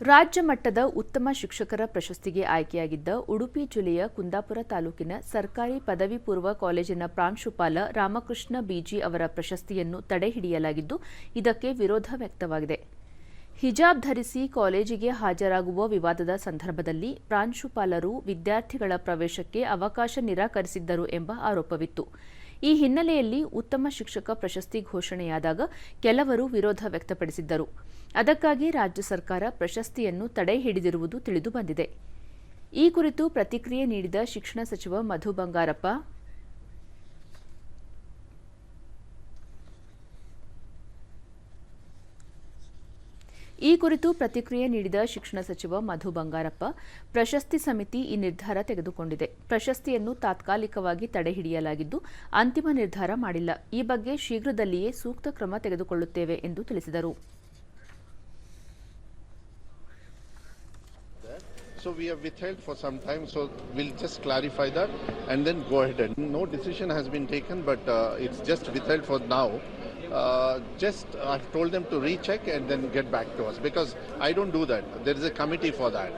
ರಾಜ್ಯ ಮಟ್ಟದ ಉತ್ತಮ ಶಿಕ್ಷಕರ ಪ್ರಶಸ್ತಿಗೆ ಆಯ್ಕೆಯಾಗಿದ್ದ ಉಡುಪಿ ಜಿಲ್ಲೆಯ ಕುಂದಾಪುರ ತಾಲೂಕಿನ ಸರ್ಕಾರಿ ಪದವಿ ಪೂರ್ವ ಕಾಲೇಜಿನ ಪ್ರಾಂಶುಪಾಲ ರಾಮಕೃಷ್ಣ ಬಿಜಿ ಅವರ ಪ್ರಶಸ್ತಿಯನ್ನು ತಡೆಹಿಡಿಯಲಾಗಿದ್ದು ಇದಕ್ಕೆ ವಿರೋಧ ವ್ಯಕ್ತವಾಗಿದೆ. ಹಿಜಾಬ್ ಧರಿಸಿ ಕಾಲೇಜಿಗೆ ಹಾಜರಾಗುವ ವಿವಾದದ ಸಂದರ್ಭದಲ್ಲಿ ಪ್ರಾಂಶುಪಾಲರು ವಿದ್ಯಾರ್ಥಿಗಳ ಪ್ರವೇಶಕ್ಕೆ ಅವಕಾಶ ನಿರಾಕರಿಸಿದ್ದರು ಎಂಬ ಆರೋಪವಿತ್ತು. ಈ ಹಿನ್ನೆಲೆಯಲ್ಲಿ ಉತ್ತಮ ಶಿಕ್ಷಕ ಪ್ರಶಸ್ತಿ ಘೋಷಣೆಯಾದಾಗ ಕೆಲವರು ವಿರೋಧ ವ್ಯಕ್ತಪಡಿಸಿದ್ದರು. ಅದಕ್ಕಾಗಿ ರಾಜ್ಯ ಸರ್ಕಾರ ಪ್ರಶಸ್ತಿಯನ್ನು ತಡೆ ಹಿಡಿದಿರುವುದು ತಿಳಿದುಬಂದಿದೆ. ಈ ಕುರಿತು ಪ್ರತಿಕ್ರಿಯೆ ನೀಡಿದ ಶಿಕ್ಷಣ ಸಚಿವ ಮಧು ಬಂಗಾರಪ್ಪ ಈ ಕುರಿತು ಪ್ರತಿಕ್ರಿಯೆ ನೀಡಿದ ಶಿಕ್ಷಣ ಸಚಿವ ಮಧು ಬಂಗಾರಪ್ಪ ಪ್ರಶಸ್ತಿ ಸಮಿತಿ ಈ ನಿರ್ಧಾರ ತೆಗೆದುಕೊಂಡಿದೆ ಪ್ರಶಸ್ತಿಯನ್ನು ತಾತ್ಕಾಲಿಕವಾಗಿ ತಡೆಹಿಡಿಯಲಾಗಿದ್ದು ಅಂತಿಮ ನಿರ್ಧಾರ ಮಾಡಿಲ್ಲ ಈ ಬಗ್ಗೆ ಶೀಘ್ರದಲ್ಲಿಯೇ ಸೂಕ್ತ ಕ್ರಮ ತೆಗೆದುಕೊಳ್ಳುತ್ತೇವೆ ಎಂದು ತಿಳಿಸಿದರು So we have withheld for some time, so we'll just clarify that and then go ahead. And no decision has been taken, but uh, it's just withheld for now. Uh, just I've told them to recheck and then get back to us because I don't do that. There is a committee for that.